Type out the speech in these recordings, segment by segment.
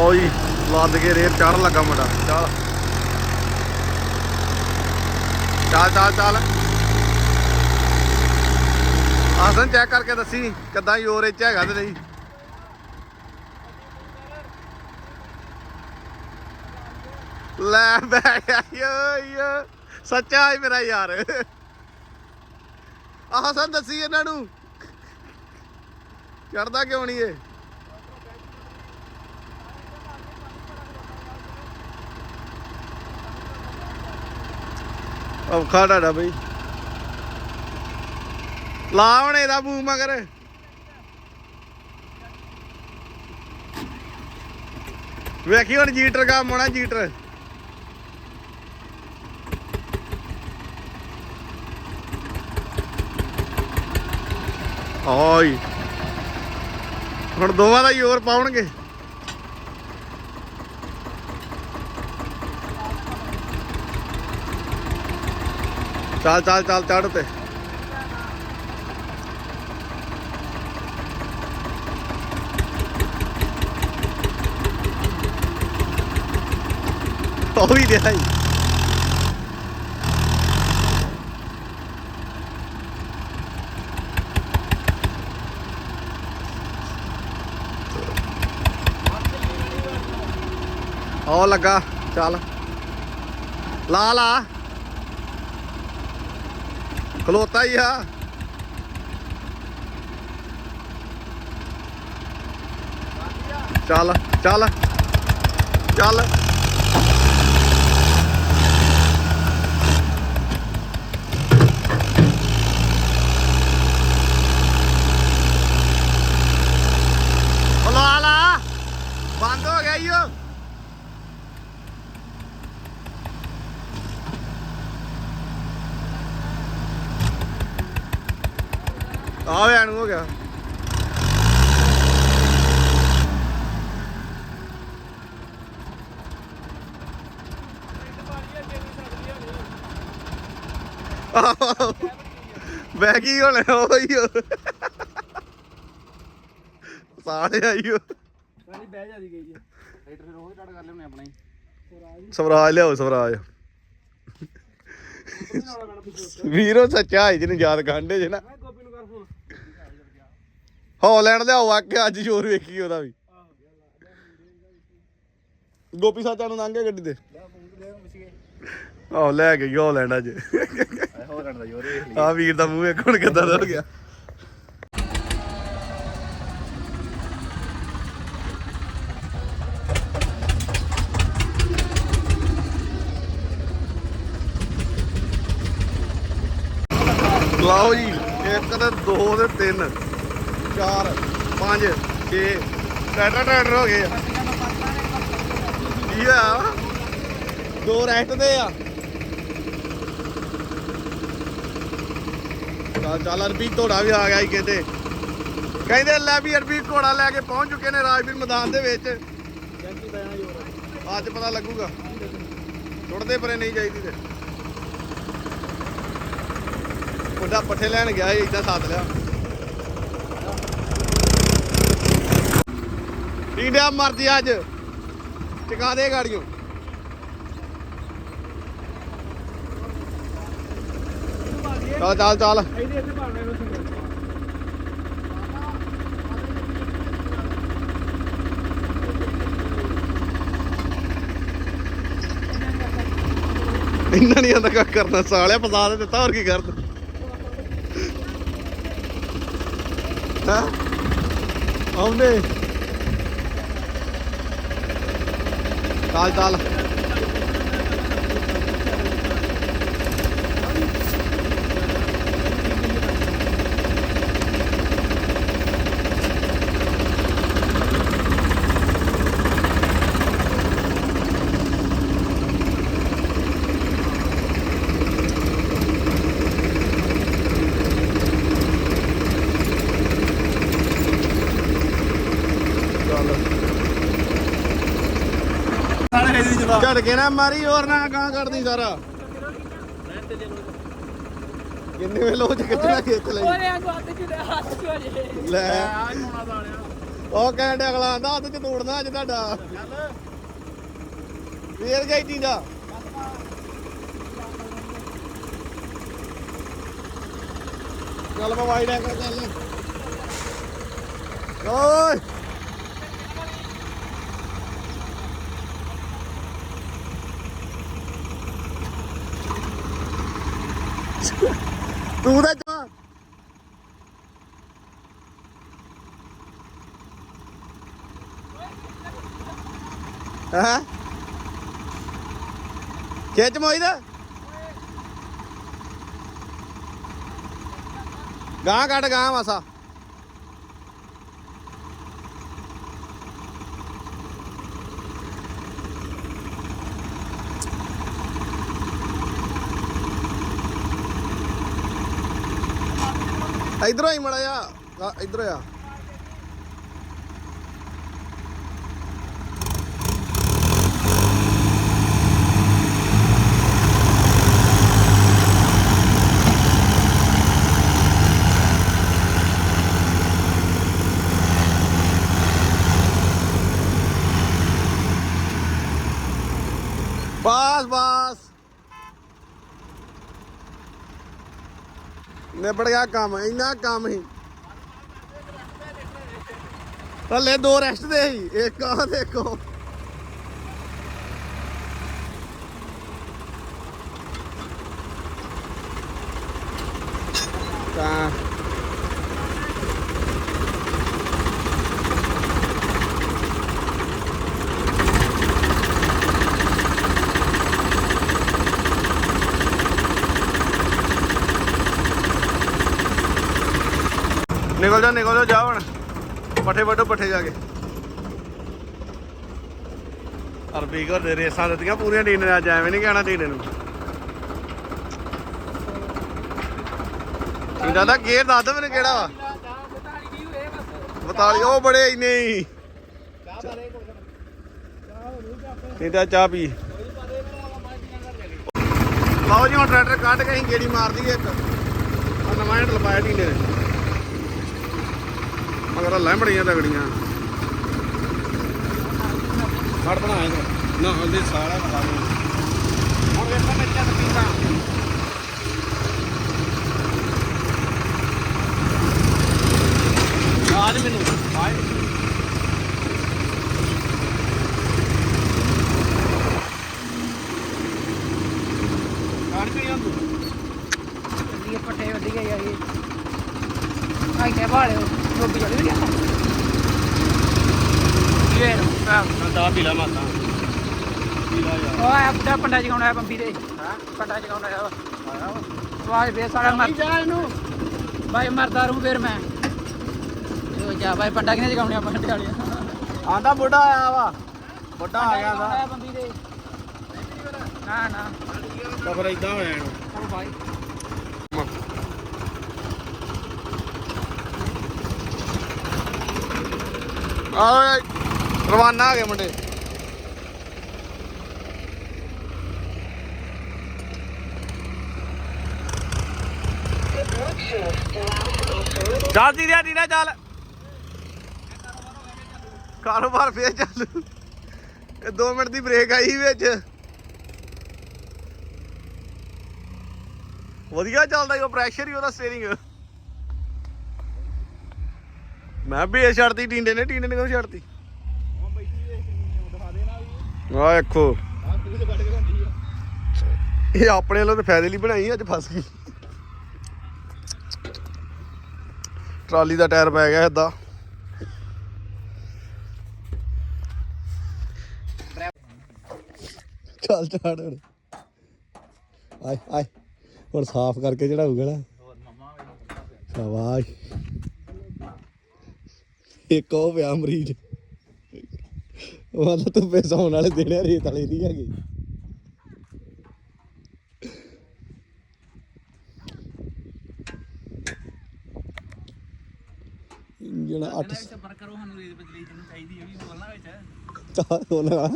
ਲਓ ਜੀ, ਲੱਦ ਕੇ ਰੇਤ ਚੜ ਲੱਗਾ ਮੁੰਡਾ। ਚੱਲ ਚੱਲ ਚੱਲ ਚੱਲ ਆਸਨ ਚੈੱਕ ਕਰਕੇ ਦੱਸੀ ਕਿੱਦਾਂ ਯੋਰ ਹੈਗਾ ਤੇ ਨਹੀਂ। ਲੈ ਬੈ ਯੋ ਸੱਚਾ ਹੈ ਮੇਰਾ ਯਾਰ। ਆਸਨ ਦੱਸੀ ਇਹਨਾਂ ਨੂੰ। ਚੜਦਾ ਕਿਉਂ ਨਹੀਂ ਏ ਔਖਾ ਤੁਹਾਡਾ ਬਈ। ਲਾ ਹੁਣ ਇਹਦਾ ਮੂੰਹ ਮਗਰ। ਵੇਖੀ ਹੁਣ ਜੀਟਰ ਕੰਮ ਹੋਣਾ, ਜੀਟਰ। ਓਏ। ਹੁਣ ਦੋਵਾਂ ਦਾ ਜ਼ੋਰ ਪਾਉਣਗੇ। ਚੱਲ ਚੱਲ ਚੱਲ ਚੜ ਤੇ ਉਹ ਵੀ ਰਿਹਾ ਹੀ ਲੱਗਾ ਚੱਲ। ਲਾ ਲਾ। ਖਲੋਤਾ ਹੀ ਆ। ਚੱਲ ਚੱਲ ਚੱਲ ਉਹ ਲਾ ਲਾ ਬੰਦ ਹੋ ਗਿਆ ਈ ਓ ਆ ਵੈਣ ਹੋ ਗਿਆ ਆਹੋ। ਬਹਿ ਗਈ ਹੁਣ ਉਹੀ ਓ। ਸਾਰੇ ਆਈਓ ਸਾਰੀ ਬਹਿ ਜਾਂਦੀ ਗਈ ਹੈ ਰਾਈਡਰ ਫਿਰ ਉਹ ਸਟਾਰਟ ਕਰ ਲਿਆ ਆਪਣਾ। ਹੀ ਸਵਰਾਜ ਲਿਆਓ ਸਵਰਾਜ। ਵੀਰੋ ਸੱਚਾ ਹੈ ਜਿਹਨੂੰ ਯਾਦ ਕਾਂਡੇ ਜੇ ਨਾ। ਹਾਲੈਂਡ ਲਿਆਓ ਆ ਕੇ ਅੱਜ ਜ਼ੋਰ ਵੇਖੀ ਉਹਦਾ ਵੀ। ਗੋਪੀ ਸਾਚਾ ਨੂੰ ਲੰਘ ਗਿਆ ਗੱਡੀ ਤੇ? ਆਹ ਲੈ ਗਈ ਹਾਲੈਂਡ ਅੱਜ। ਹੋ ਰਣ ਦਾ ਜੋਰ ਵੇਖ ਲਈ ਆ ਵੀਰ ਦਾ ਮੂੰਹ ਵੇਖ ਹੁਣ ਕਿੱਦਾਂ ਦਾ ਹੋ ਗਿਆ। ਲਓ ਜੀ, ਇੱਕ ਤੇ ਦੋ ਤੇ ਤਿੰਨ, ਚਾਰ, ਪੰਜ, ਛੇ, ਟਰੈਕਟਰ ਟਰੈਕਟਰ ਹੋ ਗਏ ਆ। ਕੀ ਆ ਦੋ ਰੈਸਟ ਦੇ ਆ। ਚੱਲ ਚੱਲ ਅਰਬੀ ਘੋੜਾ ਵੀ ਆ ਗਿਆ ਹੀ ਕਹਿੰਦੇ ਕਹਿੰਦੇ ਲੈ ਵੀ ਅਰਬੀ ਘੋੜਾ ਲੈ ਕੇ ਪਹੁੰਚ ਚੁੱਕੇ ਨੇ ਰਾਜਵੀਰ ਮੈਦਾਨ ਦੇ ਵਿੱਚ। ਜੰਕੀ ਪੈਣਾ ਅੱਜ ਪਤਾ ਲੱਗੂਗਾ। ਟੁੱਟਦੇ ਪਰੇ ਨਹੀਂ ਚਾਹੀਦੀ ਤੇ। ਉਹਦਾ ਪੱਠੇ ਲੈਣ ਗਿਆ ਸੀ, ਇਦਾਂ ਸਾਥ ਲਿਆ। ਇੰਡੀਆ ਮਰਦੀ ਅੱਜ। ਟਿਕਾ ਦੇ ਗਾੜੀਆਂ ਚੱਲ ਚੱਲ ਚੱਲ। ਇਹਦੇ ਇੱਥੇ ਇੰਨਾ ਨਹੀਂ ਆਂਦਾ ਕੱਖ ਕਰਨਾ, ਸਾਲਿਆ ਫਸਾ ਦੇ ਦਿੱਤਾ, ਹੋਰ ਕੀ ਕਰਦਾ ਹਾਂ? ਆਉਂਦੇ। ਚੱਲ ਚੱਲ। ਕੇ ਨਾ ਮਾਰੀ ਹੋਰ ਨਾ ਗਾਂ ਕਰਦੀ ਸਾਰਾ। ਕਿੰਨੇ ਵੇ ਲੋਚ ਕਿੱਥੇ ਖੇਤ ਲਈ। ਉਹਨੇ ਆ ਗੋਤ ਚ ਹੱਥ ਚ ਹੋ ਜੇ। ਲੈ। ਉਹ ਕਹਿੰਦੇ ਅਗਲਾ ਆਂਦਾ ਹੱਥ ਚ ਤੋੜਨਾ ਅੱਜ ਤੁਹਾਡਾ। ਫੇਰ ਗਈ ਟੀਂਡਾ ਚੱਲ ਮੈਂ ਵਾਈਡ ਐਂਗਲ ਚੱਲ ਓਏ! ਤੂੰ ਤਾਂ ਜਾ ਹਾਂ। ਖਿੱਚ ਮੋਈਦ ਗਾਂ ਕੱਢ ਗਾਂ ਮਾਸਾ ਇਧਰੋਂ ਹੀ ਮੜਾ ਜਾ ਇਧਰੋਂ ਆ। ਨਿਬੜ ਗਿਆ ਕੰਮ ਇੰਨਾ ਕੰਮ ਹੀ ਥੱਲੇ ਦੋ ਰੈਸਟ ਦੇ ਸੀ ਇੱਕ ਆ ਦੇਖੋ ਤਾਂ ਨਿਕਲ ਜਾ ਨਿਕਲ ਜਾ ਜਾ ਹੁਣ। ਪੱਠੇ ਵੱਢੋ, ਪੱਠੇ ਜਾ ਕੇ। ਅਰਬੀ ਘਰ ਦੇ ਰੇਸਾਂ ਦਿੱਤੀਆਂ ਪੂਰੀਆਂ ਟੀਨੇ ਨੇ ਅੱਜ ਐਵੇਂ ਨਹੀਂ ਕਹਿਣਾ ਟੀਨੇ ਨੂੰ। ਇਹਨਾਂ ਦਾ ਗੇਅਰ ਦੱਸ ਦੇ ਮੈਨੂੰ ਕਿਹੜਾ ਵਾ। 42 ਉਹ ਬੜੇ ਇੰਨੇ ਹੀ। ਇਹਦਾ ਚਾਹ ਪੀ। ਲਓ ਜੀ, ਹੁਣ ਟਰੈਕਟਰ ਕੱਢ ਕੇ ਅਸੀਂ ਗੇੜੀ ਮਾਰ ਦਈਏ ਇੱਕ। ਨਵਾਂ ਹੈਂਡਲ ਪਾਇਆ ਟੀਨੇ ਨੇ। ਮਗਰ ਲੈ ਬੜੀਆਂ ਤਗੜੀਆਂ। ਫੜ ਬਣਾਏ ਨਾ ਉਹਦੇ ਸਾਰਾ ਬਣਾ ਲਓ ਹੁਣ ਵੇਖੋ ਮਿਰਚਾਂ ਤੇ ਪੀਂਦਾ ਆਜ ਮੈਨੂੰ ਆਏ ਕਾਣ ਪੀ ਤੂੰ ਵਧੀਆ ਪੱਠੇ ਵਧੀਆ ਯਾਰ ਇਹ ਆਈ ਤੇ ਬਾਲੇ ਗੋਭੀ ਵਾਲੀ ਵਧੀਆ ਇਹ ਰੋ ਦਾ ਪੀਲਾ ਮਾਤਾ ਪੀਲਾ ਯਾਰ। ਉਹ ਆ ਬੁੱਢਾ ਪੰਡਾ ਜਗਾਉਣਾ ਹੈ ਬੰਬੀ ਦੇ। ਹਾਂ? ਪੰਡਾ ਜਗਾਉਣਾ ਹੈ ਆਇਆ ਵਾ ਵਾਜ ਬੇ ਸਾਰਾ ਮਰ ਜਾ ਇਹਨੂੰ। ਭਾਈ ਮਰਦਾ ਰਹੂੰ ਫਿਰ ਮੈਂ। ਜੋ ਜਾ ਭਾਈ ਪੰਡਾ ਕਿਨੇ ਜਗਾਉਣੇ ਆ ਪੰਡੇ ਵਾਲੇ? ਆਂਦਾ ਬੁੱਢਾ ਆਇਆ ਵਾ। ਬੁੱਢਾ ਆ ਗਿਆ ਦਾ ਬੰਬੀ ਦੇ। ਨਾ ਨਾ। ਫਿਰ ਇਦਾਂ ਹੋਇਆ ਇਹਨੂੰ। ਚਲੋ ਭਾਈ ਆ ਰਵਾਨਾ ਹੋ ਗਏ ਮੁੰਡੇ। ਚੱਲ ਜੀ ਰਿਆ ਡੀਨਾ ਚੱਲ। ਕਾਰੋਬਾਰ ਫੇਰ ਚੱਲ। ਇਹ 2 ਮਿੰਟ ਦੀ ਬ੍ਰੇਕ ਆਈ ਵਿੱਚ। ਵਧੀਆ ਚੱਲਦਾ ਈ ਉਹ ਪ੍ਰੈਸ਼ਰ ਹੀ ਉਹਦਾ ਸਟੀਅਰਿੰਗ ਮੈਂ ਵੀ ਛੱਡਤੀ ਟੀਂਡੇ ਨੇ ਟੀਂਡੇ ਨੇ ਕਿਉਂ ਛੱਡਤੀ? ਆ ਵੇਖੋ। ਇਹ ਆਪਣੇ ਵੱਲੋਂ ਤੇ ਫਾਇਦੇ ਲਈ ਬਣਾਈ ਅੱਜ ਫਸ ਗਈ। ਟਰਾਲੀ ਦਾ ਟਾਇਰ ਪੈ ਗਿਆ ਏਦਾਂ। ਚੱਲ ਚੜ ਹੁਣ। ਆਏ ਆਏ। ਹੁਣ ਸਾਫ਼ ਕਰਕੇ ਚੜਾਊਗਾ ਨਾ। ਸ਼ਾਬਾਸ਼। ਇੱਕ ਉਹ ਪਿਆ ਮਰੀਜ਼। ਉਹ ਤਾਂ ਧੁੱਪੇ ਸੌਣ ਵਾਲੇ ਦੇਣੇ ਰੇਤ ਵਾਲੇ ਨਹੀਂ ਹੈਗੇ। ਇੰਜਣ 8 ਸਬਰ ਕਰੋ ਸਾਨੂੰ ਰੇਤ ਬਜਲੀ ਜਿਹਨੂੰ ਚਾਹੀਦੀ ਹੈ ਵੀ ਬੋਲਣਾ ਵਿੱਚ। ਚਾਹ ਹੋਣਾ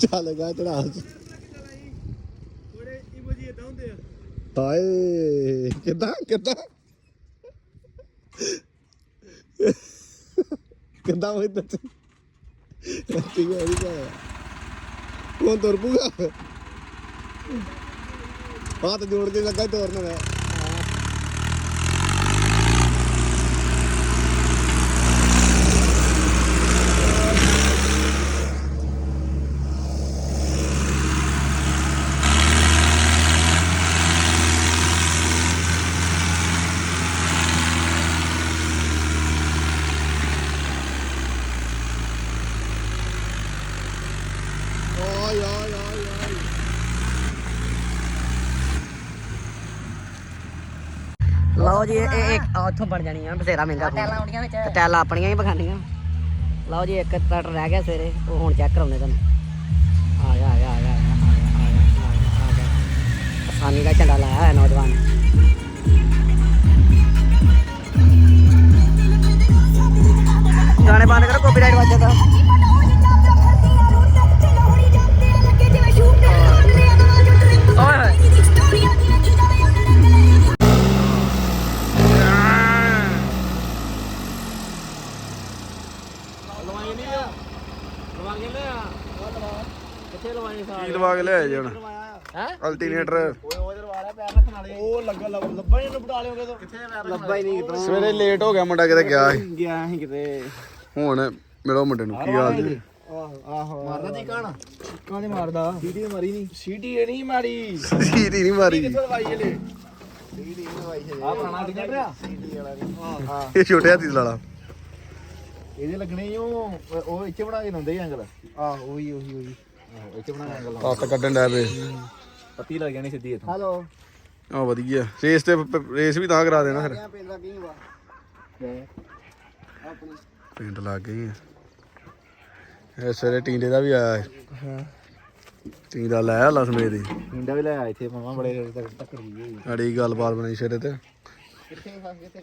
ਚੱਲਗਾ ਚੜਾ ਬੜੇ ਇਮੋਜੀ ਇਦਾਂ ਹੁੰਦੇ ਆ ਹਾਏ ਕਿੱਦਾਂ ਕਿੱਦਾਂ? ਕਿੱਦਾਂ ਹੋਈ ਦੱਸ ਠੀਕ ਹੈ ਵੀ ਕਾ ਤੁਰ ਪੂਗਾ ਹੱਥ ਜੋੜ ਕੇ ਲੱਗਾ ਤੋਰਨਾ ਮੈਂ ਓਏ ਓਏ ਓਏ ਓਏ ਲਓ ਜੀ ਇਹ ਇੱਕ ਇੱਥੋਂ ਬਣ ਜਾਣੀ ਆ ਬਥੇਰਾ ਮਹਿੰਗਾ ਟੈਲਾਂ ਆਉਣੀਆਂ ਵਿੱਚ। ਟੈਲਾਂ ਆਪਣੀਆਂ ਹੀ ਬਖਾਨੀਆਂ ਲਓ ਜੀ ਇੱਕ ਟਰੈਕਟਰ ਰਹਿ ਗਿਆ ਸਵੇਰੇ ਉਹ ਹੁਣ ਚੈੱਕ ਕਰਾਉਣੇ ਤੁਹਾਨੂੰ। ਆ ਗਿਆ ਆ ਗਿਆ ਆ ਗਿਆ ਆਸਾਨੀ ਦਾ ਝੰਡਾ ਲਾਇਆ ਹੋਇਆ ਨੌਜਵਾਨ। ਗਾਣੇ ਬੰਦ ਕਰੋ ਕਾਪੀਰਾਈਟ ਵੱਜਦਾ ਲਿਆਏ ਜੀ ਹੁਣ ਹੈ? ਅਲਟਰਨੇਟਰ ਓਏ ਉਹਦੇ ਲਵਾ ਲਿਆ ਪੈਰ ਰੱਖਣ ਵਾਲੇ ਉਹ ਲੱਗਾ ਲੱਭਾ ਹੀ ਇਹਨੂੰ ਬਟਾ ਲਿਓਗੇ ਤੋਂ ਕਿੱਥੇ ਪੈਰ ਲੱਭਾ ਹੀ ਨਹੀਂ ਕਿਤੋਂ। ਸਵੇਰੇ ਲੇਟ ਹੋ ਗਿਆ ਮੁੰਡਾ ਕਿਤੇ ਗਿਆ ਸੀ। ਗਿਆ ਸੀ ਕਿਤੇ। ਹੁਣ ਮਿਲੋ ਮੁੰਡੇ ਨੂੰ ਕੀ ਹਾਲ ਜੀ? ਆਹੋ ਮਾਰਦਾ ਜੀ ਕਾਣਾ ਕਾਹਦੇ ਮਾਰਦਾ। ਸੀਟੀ ਮਾਰੀ ਨਹੀਂ। ਸੀਟੀ ਇਹ ਨਹੀਂ ਮਾਰੀ। ਸੀਟੀ ਨਹੀਂ ਮਾਰੀ। ਕਿੱਥੋਂ ਲਵਾਈ ਇਹਲੇ ਸੀਟੀ ਲਵਾਈ ਹੈ ਆ ਪੁਰਾਣਾ ਕਿੰਨੇ ਪਿਆ ਸੀਟੀ ਵਾਲਾ ਨਹੀਂ। ਹਾਂ ਇਹ ਛੋਟੇ ਹਾਥੀ ਦਾ ਲਾਲਾ। ਇਹਦੇ ਲੱਗਣੇ ਹੀ ਉਹ ਉਹ ਇੱਥੇ ਬਣਾ ਕੇ ਦਿੰਦੇ ਐਂਗਲ ਆਹ ਉਹੀ ਉਹੀ ਉਹੀ। ਆਹੋ ਇੱਥੇ ਕੱਢਣ ਡੈ ਪਏ। ਪੱਤੀ ਲੱਗ ਜਾਣੀ ਸਿੱਧੀ ਇੱਥੋਂ। ਹੈਲੋ ਆ ਵਧੀਆ। ਰੇਸ ਤੇ ਰੇਸ ਵੀ ਤਾਂ ਕਰਾ ਦੇਣਾ ਫਿਰ। ਪੈਂਦਾ ਕੀ ਵਾ? ਪਿੰਡ ਲੱਗ ਗਈ ਆ। ਇਹ ਸਵੇਰੇ ਟੀਂਡੇ ਦਾ ਵੀ ਆਇਆ ਹਾਂ। ਟੀਂਡਾ ਲਾਇਆ ਹਲਾ ਸਮੇਤ ਦੀ ਇੰਡਾ ਵੀ ਲੈ ਆਏ ਇੱਥੇ ਮਮਾ ਬੜੇ ਤੱਕ ਤੱਕ ਰਹੀ ਹੋਈ ਸਾਡੀ ਗੱਲਬਾਤ ਬਣੀ ਸਿਰੇ ਤੇ। ਕਿੱਥੇ